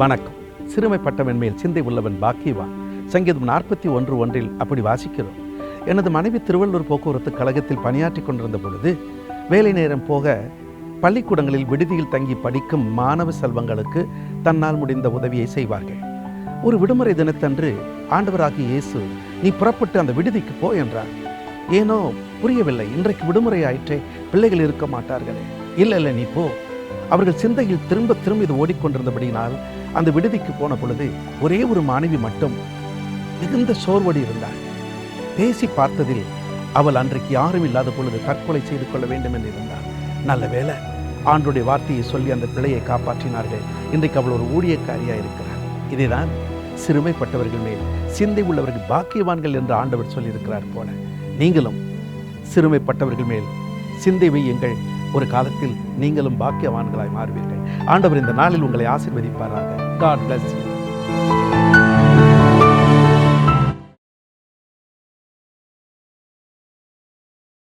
வணக்கம். சிறுமைப்பட்டவன் மேல் சிந்தை உள்ளவன் பாக்கியவான். சங்கீதம் நாற்பத்தி ஒன்று ஒன்றில் அப்படி வாசிக்கிறோம். எனது மனைவி திருவள்ளூர் போக்குவரத்து கழகத்தில் பணியாற்றி கொண்டிருந்த பொழுது வேலை நேரம் போக பள்ளிக்கூடங்களில் விடுதியில் தங்கி படிக்கும் மாணவ செல்வங்களுக்கு தன்னால் முடிந்த உதவியை செய்வார்கள். ஒரு விடுமுறை தினத்தன்று ஆண்டவராகிய இயேசு நீ புறப்பட்டு அந்த விடுதிக்கு போ என்றார். ஏனோ புரியவில்லை. இன்றைக்கு விடுமுறை ஆயிற்றே பிள்ளைகள் இருக்க மாட்டார்களே. இல்லை இல்லை நீ போ. அவர்கள் சிந்தையில் திரும்ப திரும்ப இது ஓடிக்கொண்டிருந்தபடியினால் அந்த விடுதிக்கு போன பொழுது ஒரே ஒரு மாணவி மட்டும் மிகுந்த சோர்வடி இருந்தாள். பேசி பார்த்ததில் அவள் அன்றைக்கு யாரும் இல்லாத பொழுது தற்கொலை செய்து கொள்ள வேண்டும் என்று இருந்தாள். நல்ல வேளை ஆண்டுடைய வார்த்தையை சொல்லி அந்த பிள்ளையை காப்பாற்றினார்கள். இன்றைக்கு அவள் ஒரு ஊழியக்காரியாக இருக்கிறார் இதைதான் சிறுமைப்பட்டவர்கள் மேல் சிந்தை உள்ளவர்கள் பாக்கியவான்கள் என்று ஆண்டவர் சொல்லியிருக்கிறார் போல. நீங்களும் சிறுமைப்பட்டவர்கள் மேல் சிந்தை வையுங்கள். ஒரு காலத்தில் நீங்களும் பாக்கியவான்களாய் மாறுவீர்கள். ஆண்டவர் இந்த நாளில் உங்களை ஆசீர்வதிப்பாராக. God plus